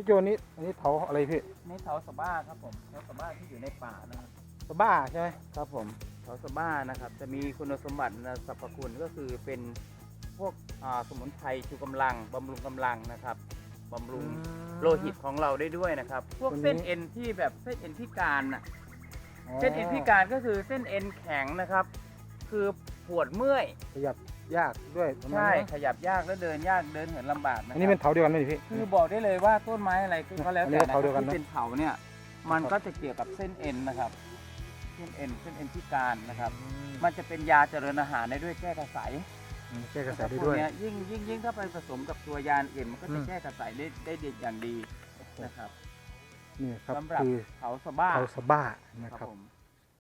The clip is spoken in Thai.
พี่โจนี่อันนี้เถาอะไรพี่นี่เถาสะบ้าครับผมเถาสะบ้าที่อยู่ในป่านะครับสบ้าใช่ไหมครับผมเถาสะบ้านะครับ จะมีคุณสมบัตินะสรรพคุณก็คือเป็นพวกอ่าสมุนไพรชูกำลังบำรุงกำลังนะครับบำรุงโลหิตของเราได้ด้วยนะครับ พวกเส้นเอ็นที่แบบเส้นเอ็นพิการน่ะเส้นเอ็นพิการก็คือเส้นเอ็นแข็งนะครับ คือปวดเมื่อยขยับ ยากด้วยประมาณใช่นี้ขยับยากและเดินยากเดินเหินลำบากนะอันนี้เป็นเถาเดียวกันไหมพี่ คือบอกได้เลยว่าต้นไม้อะไรก็แล้วอันนี้แต่นะเถาเดียวกันที่นะเป็นเถาเนี่ยมันก็จะเกี่ยวกับเส้นเอ็นนะครับเส้นเอ็นเส้นเอ็นพิการนะครับ มันจะเป็นยาเจริญอาหารได้ด้วยแก้กระสาย อืมแก้กระแสนะครับได้พด้ววยกเนี้ยยิ่งยิ่งยิ่งถ้าไปผสมกับตัวยาอื่นมันก็อืจะม แก้กระสายได้ได้ดีอย่างดีนะครับนี่ครับสำหรับคือเถาสะบ้าเถาสบ้านะคครัรับบผม